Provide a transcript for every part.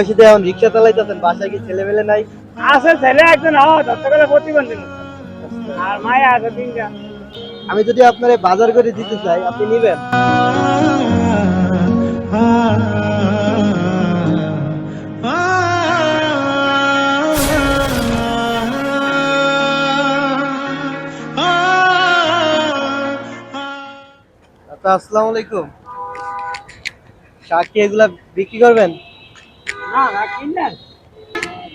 বয়সে এখন রিক্সা চালাইতেছেন বাসায় কি ছেলে মেলে নাই? আছে ছেলে একজন হওয়া ধরতে গেলে প্রতিবন্ধী। আর মায়া আছে তিনটা। আমি যদি আপনার বাজার করে দিতে চাই আপনি নিবেন? আসসালামু আলাইকুম। শাক কি এগুলা বিক্রি করবেন? না না কিনলেন?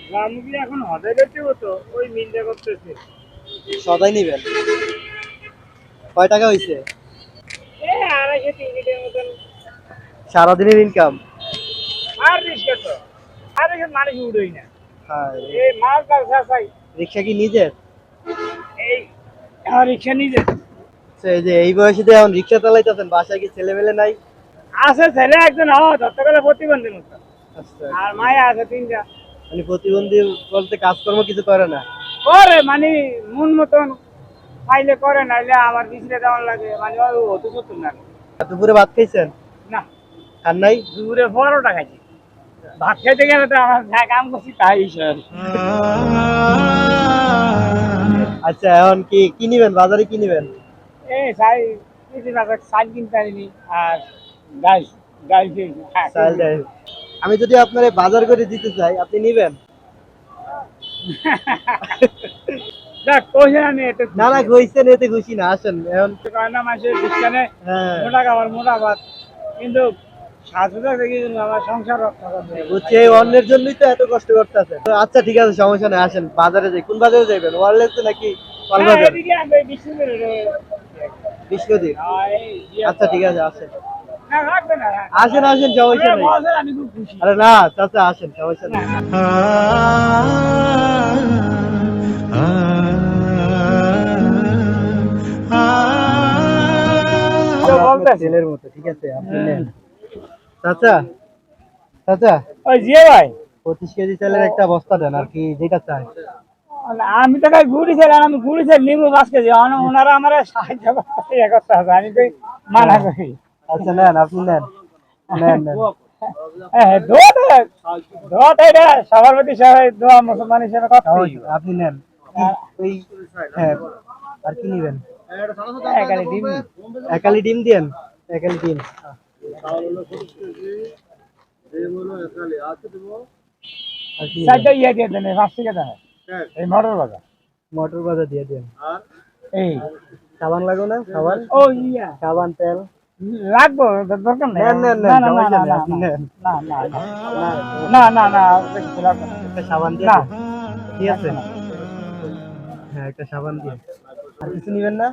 গ্রামগুলি এখন হতো ওই মিলটা করতেছে। সদাই নিবেন। কয় টাকা হইছে? আড়াইশো তিন লিটার মতন। সারাদিনের ইনকাম আর রিক্সা তো। আর মানুষ না। হ্যাঁ এই মাল ব্যবসা চাই রিক্সা কি নিজের? এই আমার রিক্সা নিজে আচ্ছা, এই যে এই বয়সে দিয়ে এখন রিক্সা চালাইতেছেন বাসায় কি ছেলে মেলে নাই? আছে ছেলে একজন হওয়া ধরতে গেলে প্রতিবন্ধী মতো। আর মায়া আছে তিনটা। মানে প্রতিবন্ধী বলতে কাজকর্ম কিছু করে না? করে মানে মন মতন খাইলে করে নাইলে আমার বিছলে দেওয়ার লাগে। মানে হতে সত্য না। দুপুরে ভাত খাইছেন? না। খান নাই? দূরে পরোটা খাইছি। ভাত খাইতে গেলে তো আমার যা কাম করছি তাই স্যার আচ্ছা এখন কি কি নিবেন? বাজারে কি নিবেন? এই সাই কিছু না সাইড কিনতে পারিনি আর গাই খেয়েছি হ্যাঁ, চাল। আমি যদি আপনার বাজার করে দিতে চাই আপনি নিবেন? না না কইছেন এতে খুশি না আসেন এখন। বিজ্ঞানে হ্যাঁ। মোটা খাবার মোটা ভাত কিন্তু অন্যের জন্যই তো এত কষ্ট করতেছেন আচ্ছা ঠিক আছে সমস্যা নেই আসেন বাজারে যাই। কোন বাজারে যাইবেন? ওয়ারলেস নাকি হ্যাঁ, পালবাজার এদিকে আমি বিষ্ণুপুরে। বিষ্ণুদী আর এই ইয়ে- আচ্ছা ঠিক আছে আসেন। আসেন আসেন সমস্যা নেই আমি খুব খুশি। আরে না চাচা আসেন সমস্যা নেই ছেলের মতো ঠিক আছে আপনি নেন। চাচা চাচা ওই জিয়া ভাই। পঁচিশ কেজি চালের একটা বস্তা দেন আর কি যেটা চাই। আমি তো ঘুরি ছিলাম আমি ঘুরি ছিল নিমু পাঁচ কেজি। ওনা- ওনারা আমার সাহায্য করতে আমি তো মানা করি। আচ্ছা নেন আপনি নেন। নেন নেন। হ্যাঁ আপনি নেন। হ্যাঁ আর কি নিবেন? একালি ডিম একালি ডিম দিয়েন? একালি ইয়ে দিয়ে দেন পাঁচ থেকে দেন এই মোটর বাজার মটর বাজা দিয়ে দেন এই। সাবান লাগো না সাবান? ও ইয়া। সাবান তেল। লাগবো দরকার নেই না না না না না না না না না না না কিছু লাগবে না। একটা সাবান দিয়ে। ঠিক আছে হ্যাঁ একটা সাবান দিয়ে আর কিছু নিবেন না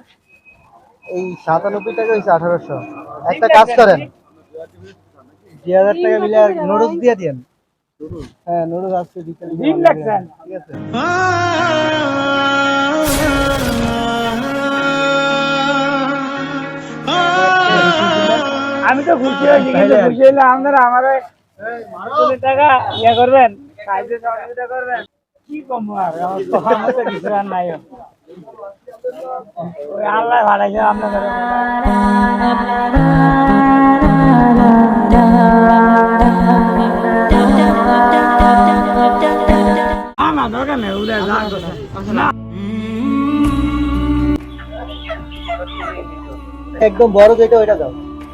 এই সাতানব্বই টাকা হয়েছে আঠারোশো একটা কাজ করেন দুই হাজার টাকা মিলে আর নুডলস দিয়ে দিন হ্যাঁ নুডলস আজকে বিকেলে ঠিক আছে আমি তো খুশি হয়েছি কিন্তু খুশি হলে আপনারা আমার টাকা ইয়ে করবেন সাহায্য সহযোগিতা করবেন। কি কম আর? আমার তো কিছু আর নাই। আল্লাহ ভাড়াইছে আপনাদের। না না দরকার নেই উদয় না। একদম বড় যেটা ওইটা দাও।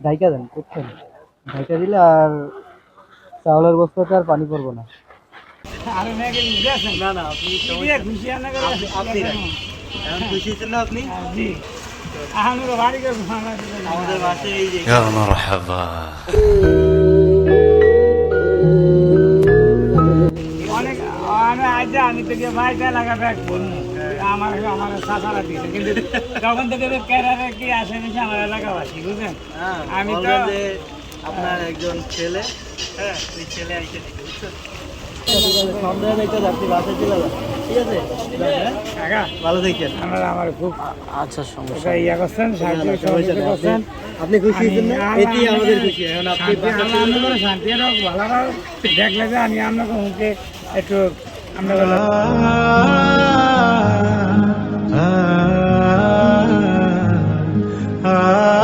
ঢাইকা দেন করছেন ঢাইকা দিলে আর চাউলের বস্তাতে আর পানি পড়ব না আরে না না আপনি খুশি আনা করে আপনি। এখন খুশি হ্যাঁ, অনেক আমি আজ আমি তো গিয়ে ভাই লাগাবে এক বন্ধু আমার আমার সাফারা কিন্তু তখন থেকে ক্যারিয়ারে কি আসে আমার এলাকাবাসী বুঝলেন? আমি তো আপনার একজন ছেলে হ্যাঁ ওই ছেলে আইসে বুঝছেন সন্দেহ নেই আপনি বাসায় চলে যান ঠিক আছে যান, হ্যাঁ? কাকা ভালো থাকেন আমরা আমার খুব আচ্ছা ইয়া করছেন করছেন আপনি খুশি হয়েছেন না আমি- এটি আমাদের খুশি এখন আপনি আমরা আমরা শান্তি হোক ভালো দেখলে যে আমি আপনাকে একটু আমরা ah, ah, ah.